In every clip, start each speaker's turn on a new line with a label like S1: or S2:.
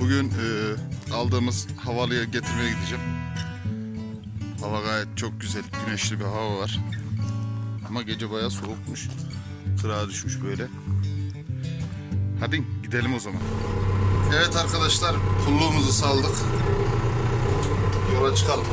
S1: Bugün e, aldığımız havalıya getirmeye gideceğim. Hava gayet çok güzel, güneşli bir hava var. Ama gece bayağı soğukmuş. Kırağa düşmüş böyle. Hadi gidelim o zaman. Evet arkadaşlar, pulluğumuzu saldık. Yola çıkalım.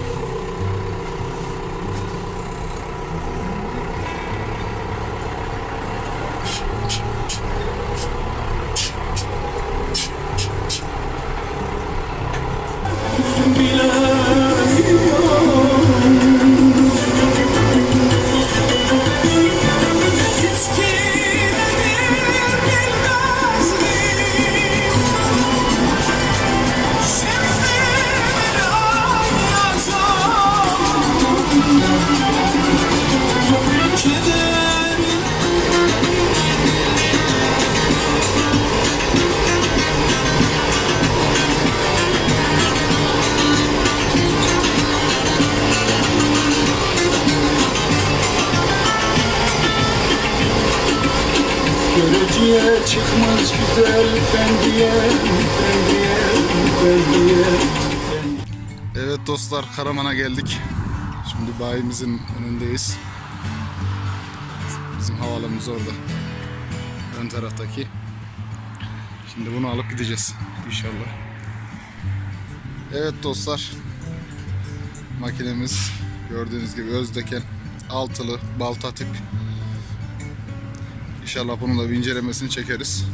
S2: Görücüye çıkmaz güzel fendiye, fendiye, fendiye.
S1: Evet dostlar, Karaman'a geldik. Şimdi bayimizin önündeyiz. Bizim havalanımız orada. Ön taraftaki. Şimdi bunu alıp gideceğiz inşallah. Evet dostlar. Makinemiz gördüğünüz gibi Özdeken altılı balta tip. İnşallah bunun da bir incelemesini çekeriz.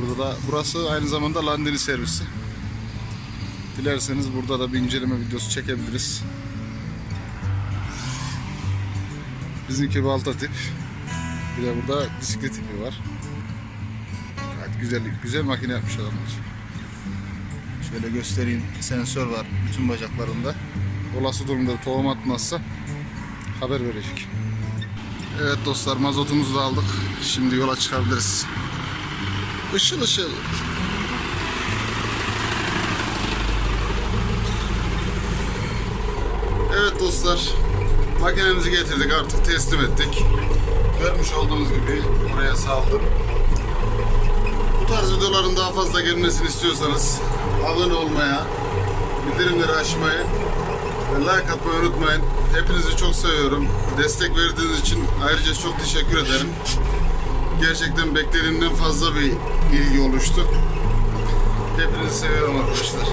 S1: Burada da burası aynı zamanda Landini servisi. Dilerseniz burada da bir inceleme videosu çekebiliriz. Bizimki balta tip. Bir de burada diskli tipi var. Gayet güzel, güzel makine yapmış adamlar. Şöyle göstereyim. Sensör var bütün bacaklarında. Olası durumda tohum atmazsa haber verecek. Evet dostlar mazotumuzu da aldık. Şimdi yola çıkabiliriz. Işıl ışıl. Evet dostlar, makinemizi getirdik artık teslim ettik. Görmüş olduğunuz gibi oraya saldım. Bu tarz videoların daha fazla gelmesini istiyorsanız abone olmaya, bildirimleri açmayı like atmayı unutmayın. Hepinizi çok seviyorum. Destek verdiğiniz için ayrıca çok teşekkür ederim. Gerçekten beklediğimden fazla bir ilgi oluştu. Hepinizi seviyorum arkadaşlar.